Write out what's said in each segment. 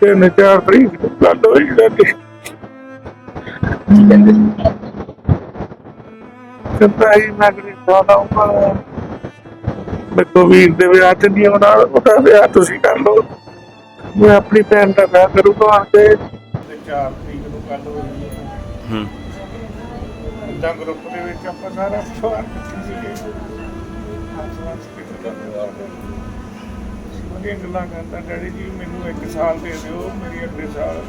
ਤਿੰਨ ਚਾਰ ਤਰੀਕ ਨੂੰ ਗੱਲ ਹੋਈ ਸਾਡੀ ਕੀ ਕਹਿੰਦੇ ਸੀ। ਹੀ ਮੈਂ ਆਉਂਗਾ ਮੇਰੇ ਵੀਰ ਦੇ ਵਿਆਹ ਤੇ ਨਹੀਂ ਆਉਣਾ ਉਹਦਾ ਵਿਆਹ ਤੁਸੀਂ ਕਰ ਲਓ। ਮੈਂ ਆਪਣੀ ਭੈਣ ਦਾ ਵਿਆਹ ਕਰੂੰਗਾ ਆ ਕੇ। ਤੇ ਚਾਰ ਤਰੀਕ ਨੂੰ ਗੱਲ ਹੋਈ ਹੂੰ। ਇਦਾਂ ਗਰੁੱਪ ਦੇ ਵਿੱਚ ਆਪਾਂ ਸਾਰਾ ਸਵਾਲ ਕੀਤੀ ਹੱਸ-ਹੱਸ ਕੇ ਗੱਲਾਂ ਉਹਦੀਆਂ ਗੱਲਾਂ ਕਰਦਾ ਡੈਡੀ ਜੀ, ਮੈਨੂੰ ਇੱਕ ਸਾਲ ਦੇ ਦਿਓ, ਮੇਰੀ ਅਗਲੇ ਸਾਲ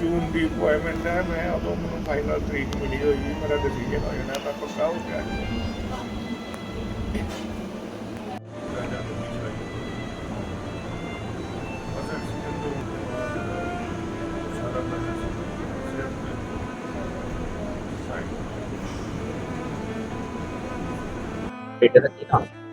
ਜੂਨ ਦੀ ਅਪਾਇੰਟਮੈਂਟ ਹੈ, ਮੈਂ ਉਦੋਂ ਮੈਨੂੰ ਫਾਈਨਲ ਤਰੀਕ ਮਿਲੀ ਹੋਈ ਹੈ ਮੇਰਾ ਡਿਸੀਜਨ ਹੋ ਜਾਣਾ, ਤਾਂ ਪੱਕਾ ਹੋ ਗਿਆ। ਬੇਟੇ ਦਾ ਕੀ ਨਾਮ?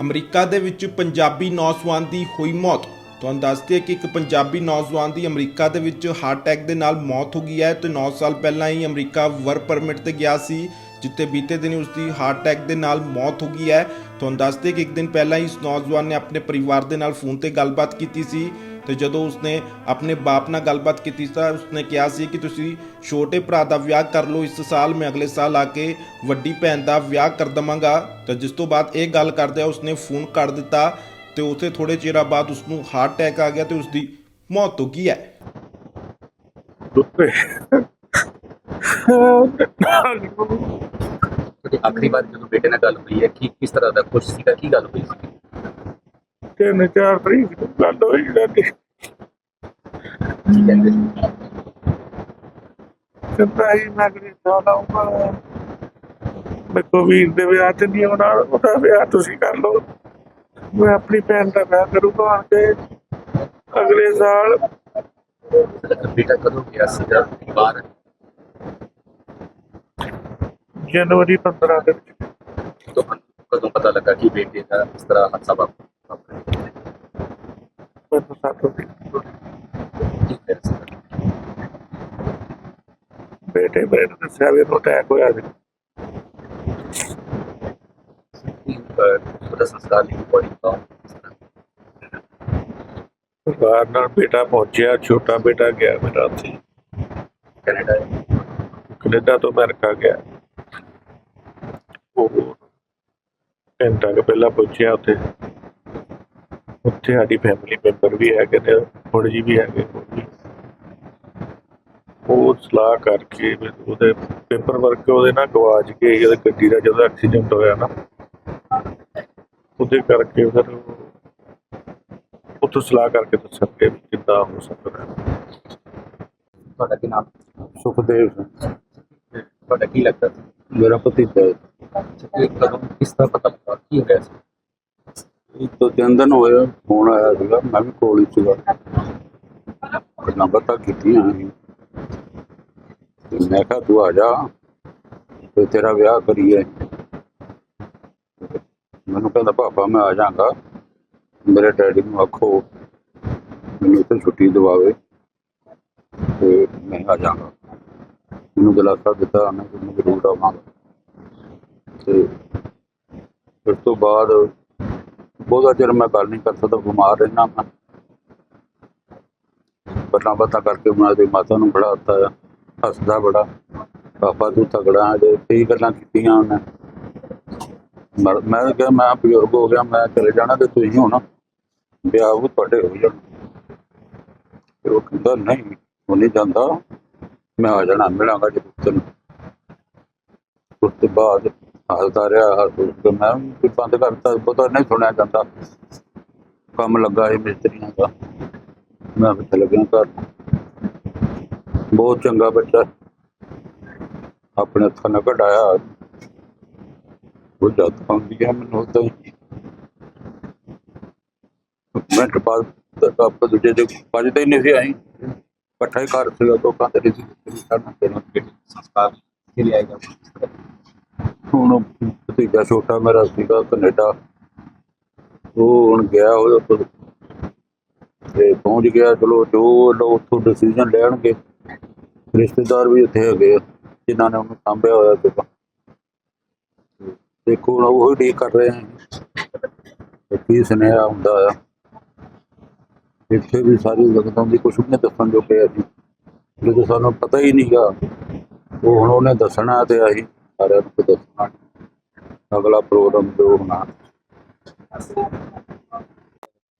ਅਮਰੀਕਾ ਦੇ ਵਿੱਚ ਪੰਜਾਬੀ ਨੌਜਵਾਨ ਦੀ ਹੋਈ ਮੌਤ। ਤੁਹਾਨੂੰ ਦੱਸਦੇ ਕਿ ਇੱਕ ਪੰਜਾਬੀ ਨੌਜਵਾਨ ਦੀ ਅਮਰੀਕਾ ਦੇ ਵਿੱਚ ਹਾਰਟ ਅਟੈਕ ਦੇ ਨਾਲ ਮੌਤ ਹੋ ਗਈ ਹੈ ਤੇ 9 ਸਾਲ ਪਹਿਲਾਂ ਹੀ ਅਮਰੀਕਾ ਵਰਕ ਪਰਮਿਟ ਤੇ ਗਿਆ ਸੀ, ਜਿੱਥੇ ਬੀਤੇ ਦਿਨ ਉਸ ਦੀ ਹਾਰਟ ਅਟੈਕ ਦੇ ਨਾਲ ਮੌਤ ਹੋ ਗਈ ਹੈ। ਤੁਹਾਨੂੰ ਦੱਸਦੇ ਕਿ ਇੱਕ ਦਿਨ ਪਹਿਲਾਂ ਹੀ ਇਸ ਨੌਜਵਾਨ ਨੇ ਆਪਣੇ ਪਰਿਵਾਰ ਦੇ ਨਾਲ ਫੋਨ ਤੇ ਗੱਲਬਾਤ ਕੀਤੀ ਸੀ। ਤੇ ਜਦੋਂ ਉਸਨੇ ਆਪਣੇ ਬਾਪ ਨਾਲ ਗੱਲਬਾਤ ਕੀਤੀ ਤਾਂ ਉਸਨੇ ਕਿਹਾ ਸੀ ਕਿ ਤੁਸੀਂ ਛੋਟੇ ਭਰਾ ਦਾ ਵਿਆਹ ਕਰ ਲਓ ਇਸ ਸਾਲ ਮੈਂ ਅਗਲੇ ਸਾਲ ਆ ਕੇ ਵੱਡੀ ਭੈਣ ਦਾ ਵਿਆਹ ਕਰ ਦਵਾਂਗਾ। ਤਾਂ ਜਿਸ ਤੋਂ ਬਾਅਦ ਇਹ ਗੱਲ ਕਰਦਿਆਂ ਉਸਨੇ ਫੋਨ ਕੱਟ ਦਿੱਤਾ ਤੇ ਉਸੇ ਥੋੜੇ ਚਿਰਾਂ ਬਾਅਦ ਉਸਨੂੰ ਹਾਰਟ ਅਟੈਕ ਆ ਗਿਆ ਤੇ ਉਸਦੀ ਮੌਤ ਹੋ ਗਈ ਹੈ। ਆਖਰੀ ਵਾਰ ਜਦੋਂ ਬੇਟੇ ਨਾਲ ਗੱਲ ਹੋਈ ਹੈ ਕੀ ਕਿਸ ਤਰ੍ਹਾਂ ਦਾ ਖੁਸ਼ ਸੀਗਾ? ਕੀ ਗੱਲ ਹੋਈ ਸੀ? ਤਿੰਨ, ਚਾਰ ਤਰੀਕ ਨੂੰ ਗੱਲ ਹੋਈ ਸਾਡੀ ਕਹਿੰਦਾ ਹੀ ਮੈਂ ਕੈਨੇਡਾ ਆਉਂਗਾ ਮੇਰੇ ਵੀਰ ਦੇ ਵਿਆਹ ਤੇ ਨਹੀਂ ਆਉਣਾ, ਉਹਦਾ ਵਿਆਹ ਤੁਸੀਂ ਕਰ ਲਓ। ਮੈਂ ਆਪਣੀ ਭੈਣ ਦਾ ਵਿਆਹ ਕਰੂੰਗਾ ਆ ਕੇ। ਅਗਲੇ ਸਾਲ ਬੇਟਾ ਕਦੋਂ ਗਿਆ ਸੀਗਾ ਬਾਹਰ ਜਨਵਰੀ 15 ਦੇ ਵਿੱਚ। ਕਦੋਂ ਪਤਾ ਲੱਗਾ ਕਿ ਬੇਟੇ ਦਾ ਇਸ ਤਰ੍ਹਾਂ ਹਾਦਸਾ ਵਾਪਰਿਆ? ਮੈਨੂੰ ਸਾਥੋਂ ਦੀ ਬੇਟੇ, ਮੇਰੇ ਨੂੰ ਦੱਸਿਆ ਵੀ ਉਹਨੂੰ ਅਟੈਕ ਹੋਇਆ ਸੀ। ਉਹਦਾ ਸੰਸਕਾਰ ਲਈ ਬੜੀ ਕੌਮ ਪਰਿਵਾਰ ਨਾਲ ਬੇਟਾ ਪਹੁੰਚਿਆ, ਛੋਟਾ ਬੇਟਾ ਗਿਆ ਮੇਰਾ ਉੱਥੇ। ਕੈਨੇਡਾ। ਕੈਨੇਡਾ ਤੋਂ ਅਮਰੀਕਾ ਗਿਆ। ਉਹ ਘੰਟਾ ਕੁ ਪਹਿਲਾਂ ਪਹੁੰਚਿਆ ਉੱਥੇ। ਉੱਥੇ ਸਾਡੀ ਫੈਮਿਲੀ ਮੈਂਬਰ ਵੀ ਹੈਗੇ ਨੇ ਥੋੜੇ ਜੀ ਵੀ ਹੈਗੇ। ਉਹ ਸਲਾਹ ਕਰਕੇ ਉਹਦੇ ਪੇਪਰ ਵਰਕ ਉਹਦੇ ਨਾਲ ਗਵਾਚ ਗਏ ਸੀ, ਉਹਦੇ ਗੱਡੀ ਦਾ ਜਦੋਂ ਐਕਸੀਡੈਂਟ ਹੋਇਆ ਨਾ ਉਹਦੇ ਕਰਕੇ ਫਿਰ ਉਹ- ਉੱਥੋਂ ਸਲਾਹ ਕਰਕੇ ਦੱਸਣਗੇ ਵੀ ਕਿੱਦਾਂ ਹੋ ਸਕਦਾ ਹੈ। ਤੁਹਾਡਾ ਕੀ ਨਾਮ? ਸੁਖਦੇਵ ਸਿੰਘ। ਤੁਹਾਡਾ ਕੀ ਲੱਗਦਾ? ਸੀ ਮੇਰਾ ਭਤੀਜਾ ਹੈ। ਇਹ ਕਦੋਂ ਕਿਸ ਤਰ੍ਹਾਂ ਪਤਾ ਲੱਗਾ? ਕੀ ਹੋਇਆ ਸੀ? ਤਿੰਨ ਦਿਨ ਹੋਏ ਫੋਨ ਆਇਆ ਸੀਗਾ, ਮੈਂ ਵੀ ਕੋਲ ਹੀ ਸੀਗਾ। ਗੱਲਾਂ ਬਾਤਾਂ ਕੀਤੀਆਂ ਅਸੀਂ। ਤੇ ਮੈਂ ਕਿਹਾ, ਤੂੰ ਆ ਜਾ, ਤੇ ਤੇਰਾ ਵਿਆਹ ਕਰੀਏ। ਮੈਨੂੰ ਕਹਿੰਦਾ ਪਾਪਾ ਮੈਂ ਆ ਜਾਗਾ ਮੇਰੇ ਡੈਡੀ ਨੂੰ ਆਖੋ, ਮੈਨੂੰ ਇੱਥੇ ਛੁੱਟੀ ਦਿਵਾਵੇ, ਤੇ ਮੈਂ ਆ ਜਾਗਾ ਮੈਨੂੰ ਦਿਲਾਸਾ ਦਿੱਤਾ ਉਹਨੇ ਕਿ ਜ਼ਰੂਰ ਆਵਾਂਗਾ। ਤੇ ਉਸ ਤੋਂ ਬਾਅਦ ਬਹੁਤਾ ਚਿਰ ਮੈਂ ਗੱਲ ਨਹੀਂ ਕਰ ਸਕਦਾ, ਬਿਮਾਰ ਰਹਿਣਾ ਮੈਂ। ਬੱਲਾਂ ਬੱਤਾਂ ਕਰਕੇ ਉਹਨਾਂ ਦੀ ਮਾਤਾ ਨੂੰ ਬੜਾ ਹੱਸਦਾ ਹੱਸਦਾ ਬੜਾ, ਪਾਪਾ ਤੂੰ ਤਗੜਾ ਜੇ ਕਈ ਗੱਲਾਂ ਕੀਤੀਆਂ ਉਹਨੇ। ਮੈਂ ਕਿਹਾ, ਮੈਂ ਬਜ਼ੁਰਗ ਹੋ ਗਿਆ, ਮੈਂ ਚਲੇ ਜਾਣਾ ਤੇ ਤੁਸੀਂ ਹੋਣਾ ਵਿਆਹ ਉਹ ਤੁਹਾਡੇ ਹੋ ਜਾਣ। ਤੇ ਉਹ ਕਹਿੰਦਾ, ਨਹੀਂ, ਉਹ ਨਹੀਂ ਜਾਂਦਾ। ਮੈਂ ਆ ਜਾਣਾ, ਮਿਲਾਂਗਾ ਜੇ ਤੈਨੂੰ। ਉਸ ਤੋਂ ਬਾਅਦ ਹੱਸਦਾ ਰਿਹਾ, ਹੱਸ ਕੇ ਮੈਂ ਵੀ ਬੰਦ ਕਰਤਾ ਪਤਾ ਨਹੀਂ ਸੁਣਿਆ ਜਾਂਦਾ। ਕੰਮ ਲੱਗਾ ਸੀ ਮਿਸਤਰੀਆਂ ਦਾ। ਮੈਂ ਵਿੱਚ ਲੱਗਿਆ ਘਰ। ਬਹੁਤ ਚੰਗਾ ਬੱਚਾ। ਆਪਣੇ ਹੱਥਾਂ ਨਾਲ ਕਢਾਇਆ। ਉਹ ਜਦ ਆਉਂਦੀ ਹੈ ਮੈਨੂੰ ਉਦਾਂ ਹੀ। ਮਿੰਟ ਬਾਅਦ ਆਪ ਦੂਜੇ ਦੇ ਵੱਜਦੇ ਹੀ ਨਹੀਂ ਸੀ ਆਈ ਇਕੱਠਾ ਹੀ ਘਰ ਸੀਗਾ ਤੋਂ ਕੰਧ ਨਹੀਂ ਸੀ ਦੇਣਾ ਸੰਸਕਾਰ ਕੇ ਲਿਆ ਗਿਆ ਹੁਣ ਭਤੀਜਾ ਛੋਟਾ ਮੇਰਾ ਸੀਗਾ ਕੈਨੇਡਾ ਉਹ ਹੁਣ ਗਿਆ ਹੋਇਆ ਕੋਲ ਤੇ। ਪਹੁੰਚ ਗਿਆ ਚਲੋ ਜੋ ਲੋ ਉੱਥੋਂ ਡਿਸੀਜਨ ਲੈਣਗੇ ਰਿਸ਼ਤੇਦਾਰ ਵੀ ਉੱਥੇ ਹੈਗੇ ਆ, ਜਿਨ੍ਹਾਂ ਨੇ ਉਹਨੂੰ ਸਾਂਭਿਆ ਹੋਇਆ ਸੀਗਾ। ਦੇਖੋ ਹੁਣ ਉਹ ਡੀ ਕਰ ਰਹੇ ਹਨ ਕੀ ਸੁਨੇਹਾ ਹੁੰਦਾ ਆ। ਇੱਥੇ ਵੀ ਸਾਰੀ ਜਗਤਾਂ ਦੀ ਕੁਛ ਨਹੀਂ ਦੱਸਣ ਜੋ ਕਿ ਅਸੀਂ। ਜਦੋਂ ਸਾਨੂੰ ਪਤਾ ਹੀ ਨਹੀਂਗਾ ਉਹ ਹੁਣ ਉਹਨੇ ਦੱਸਣਾ ਤੇ ਅਸੀਂ ਸਾਰਿਆਂ ਨੂੰ ਦੱਸਣਾ ਅਗਲਾ ਪ੍ਰੋਗਰਾਮ ਜੋ ਹੋਣਾ।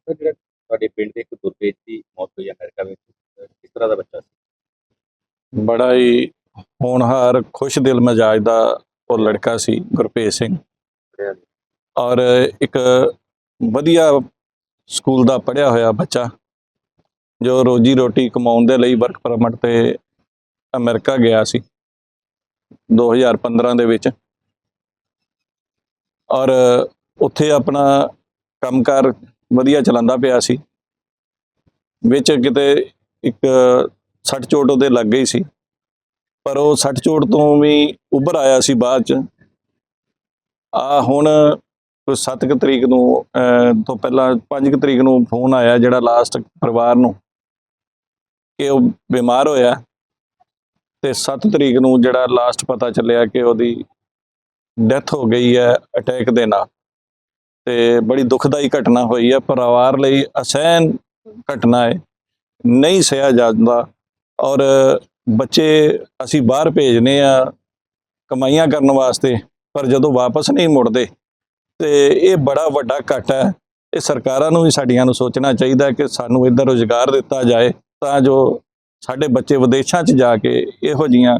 ਜਿਹੜਾ ਤੁਹਾਡੇ ਪਿੰਡ ਦੇ ਇੱਕ ਦੁਰਪੇਜ ਦੀ ਮੌਤ ਹੋਈ ਅਮਰੀਕਾ ਵਿੱਚ ਕਿਸ ਤਰ੍ਹਾਂ ਦਾ ਬੱਚਾ ਸੀ? ਬੜਾ ਹੀ ਹੋਣਹਾਰ ਖੁਸ਼ ਦਿਲ ਮਜਾਜ ਦਾ ਉਹ ਲੜਕਾ ਸੀ ਗੁਰਪ੍ਰੀਤ ਸਿੰਘ। ਔਰ ਇੱਕ ਵਧੀਆ ਸਕੂਲ ਦਾ ਪੜ੍ਹਿਆ ਹੋਇਆ ਬੱਚਾ ਜੋ ਰੋਜੀ ਰੋਟੀ ਕਮਾਉਣ ਦੇ ਲਈ ਵਰਕ ਪਰਮਿਟ ਤੇ ਅਮਰੀਕਾ ਗਿਆ ਸੀ। 2015 ਦੇ ਵਿੱਚ। ਔਰ ਉੱਥੇ ਆਪਣਾ ਕੰਮਕਾਰ ਵਧੀਆ ਚਲਾਉਂਦਾ ਪਿਆ ਸੀ। ਵਿੱਚ ਕਿਤੇ ਇੱਕ ਸੱਟ ਚੋਟ ਉਹਦੇ ਲੱਗ ਗਈ ਸੀ। ਪਰ ਉਹ ਸੱਟ ਚੋਟ ਤੋਂ ਵੀ ਉੱਭਰ ਆਇਆ ਸੀ ਬਾਅਦ ਚ। ਆ ਹੁਣ ਕੋਈ 7 ਕੁ ਤਰੀਕ ਨੂੰ ਤੋਂ ਪਹਿਲਾਂ 5 ਕੁ ਤਰੀਕ ਨੂੰ ਫੋਨ ਆਇਆ ਜਿਹੜਾ ਲਾਸਟ ਪਰਿਵਾਰ ਨੂੰ ਕਿ ਉਹ ਬਿਮਾਰ ਹੋਇਆ। ਤੇ 7 ਤਰੀਕ ਨੂੰ ਜਿਹੜਾ ਲਾਸਟ ਪਤਾ ਚੱਲਿਆ ਕਿ ਉਹਦੀ ਡੈਥ ਹੋ ਗਈ ਹੈ ਅਟੈਕ ਦੇ ਨਾਲ। ਤੇ ਬੜੀ ਦੁਖਦਾਈ ਘਟਨਾ ਹੋਈ ਹੈ। ਪਰਿਵਾਰ ਲਈ ਅਸਹਿਨ ਘਟਨਾ ਹੈ। ਨਹੀਂ ਸਹਿਆ ਜਾਂਦਾ ਔਰ ਬੱਚੇ ਅਸੀਂ ਬਾਹਰ ਭੇਜਨੇ ਆ ਕਮਾਈਆਂ ਕਰਨ ਵਾਸਤੇ, ਪਰ ਜਦੋਂ ਵਾਪਸ ਨਹੀਂ ਮੁੜਦੇ, ਤੇ ਇਹ ਬੜਾ ਵੱਡਾ ਘਾਟਾ ਹੈ। ਇਹ ਸਰਕਾਰਾਂ ਨੂੰ ਵੀ ਸਾਡੀਆਂ ਨੂੰ ਸੋਚਣਾ ਚਾਹੀਦਾ ਕਿ ਸਾਨੂੰ ਇੱਧਰ ਰੁਜ਼ਗਾਰ ਦਿੱਤਾ ਜਾਏ ਤਾਂ ਜੋ ਸਾਡੇ ਬੱਚੇ ਵਿਦੇਸ਼ਾਂ 'ਚ ਜਾ ਕੇ ਇਹੋ ਜੀਆਂ